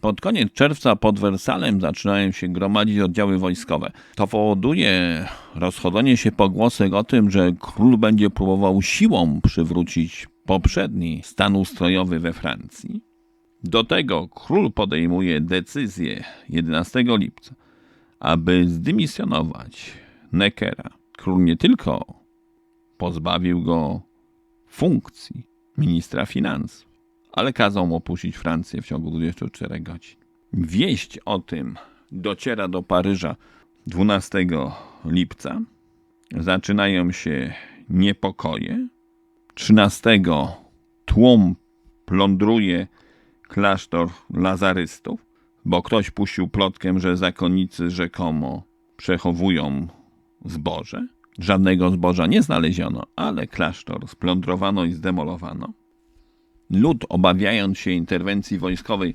Pod koniec czerwca pod Wersalem zaczynają się gromadzić oddziały wojskowe. To powoduje rozchodzenie się pogłosek o tym, że król będzie próbował siłą przywrócić poprzedni stan ustrojowy we Francji. Do tego król podejmuje decyzję 11 lipca, aby zdymisjonować Neckera. Król nie tylko pozbawił go funkcji ministra finansów, ale kazał mu opuścić Francję w ciągu 24 godzin. Wieść o tym dociera do Paryża 12 lipca. Zaczynają się niepokoje. 13 tłum plądruje klasztor lazarystów, bo ktoś puścił plotkę, że zakonnicy rzekomo przechowują zboże. Żadnego zboża nie znaleziono, ale klasztor splądrowano i zdemolowano. Lud, obawiając się interwencji wojskowej,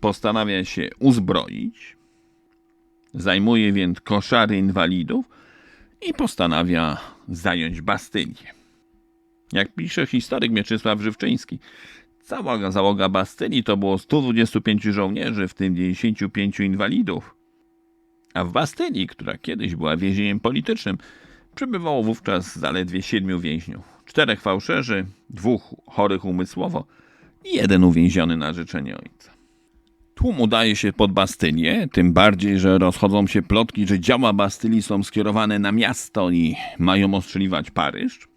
postanawia się uzbroić. Zajmuje więc koszary inwalidów i postanawia zająć Bastylię. Jak pisze historyk Mieczysław Żywczyński, cała załoga Bastylii to było 125 żołnierzy, w tym 95 inwalidów. A w Bastylii, która kiedyś była więzieniem politycznym, przebywało wówczas zaledwie siedmiu więźniów. Czterech fałszerzy, dwóch chorych umysłowo i jeden uwięziony na życzenie ojca. Tłum udaje się pod Bastylię, tym bardziej, że rozchodzą się plotki, że działa Bastylii są skierowane na miasto i mają ostrzeliwać Paryż.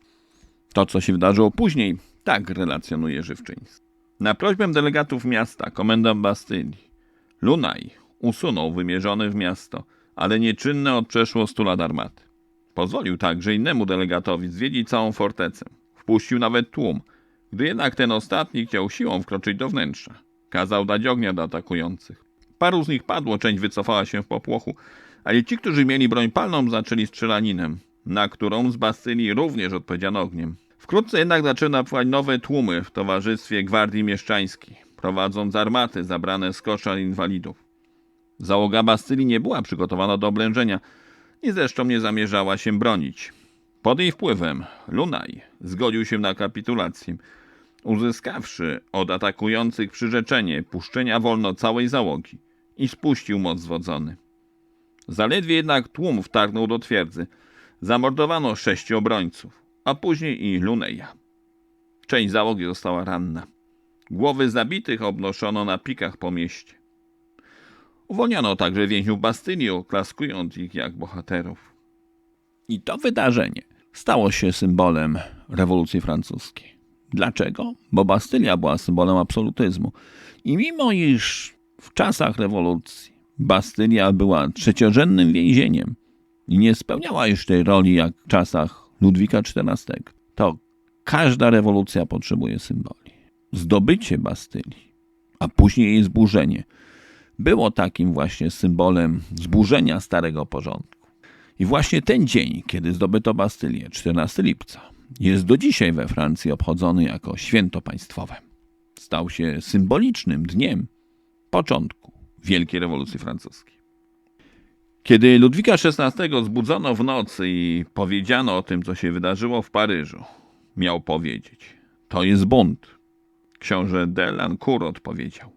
To, co się wydarzyło później, tak relacjonuje Żywczyński. Na prośbę delegatów miasta komendant Bastylii, Lunaj, usunął wymierzony w miasto, ale nieczynne od przeszło stu lat armaty. Pozwolił także innemu delegatowi zwiedzić całą fortecę. Wpuścił nawet tłum, gdy jednak ten ostatni chciał siłą wkroczyć do wnętrza. Kazał dać ognia do atakujących. Paru z nich padło, część wycofała się w popłochu, ale ci, którzy mieli broń palną, zaczęli strzelaninem, na którą z Bastylii również odpowiedziano ogniem. Wkrótce jednak zaczęły napływać nowe tłumy w towarzystwie Gwardii Mieszczańskiej, prowadząc armaty zabrane z koszar inwalidów. Załoga Bastylii nie była przygotowana do oblężenia i zresztą nie zamierzała się bronić. Pod jej wpływem Lunaj zgodził się na kapitulację, uzyskawszy od atakujących przyrzeczenie puszczenia wolno całej załogi i spuścił moc zwodzony. Zaledwie jednak tłum wtargnął do twierdzy. Zamordowano sześciu obrońców, a później i Luneja. Część załogi została ranna. Głowy zabitych obnoszono na pikach po mieście. Uwolniono także więźniów Bastylii, oklaskując ich jak bohaterów. I to wydarzenie stało się symbolem rewolucji francuskiej. Dlaczego? Bo Bastylia była symbolem absolutyzmu. I mimo iż w czasach rewolucji Bastylia była trzeciorzędnym więzieniem i nie spełniała już tej roli jak w czasach Ludwika XIV, to każda rewolucja potrzebuje symboli. Zdobycie Bastylii, a później jej zburzenie, było takim właśnie symbolem zburzenia starego porządku. I właśnie ten dzień, kiedy zdobyto Bastylię, 14 lipca, jest do dzisiaj we Francji obchodzony jako święto państwowe. Stał się symbolicznym dniem początku Wielkiej Rewolucji Francuskiej. Kiedy Ludwika XVI zbudzono w nocy i powiedziano o tym, co się wydarzyło w Paryżu, miał powiedzieć: To jest bunt. Książę Delancourt odpowiedział: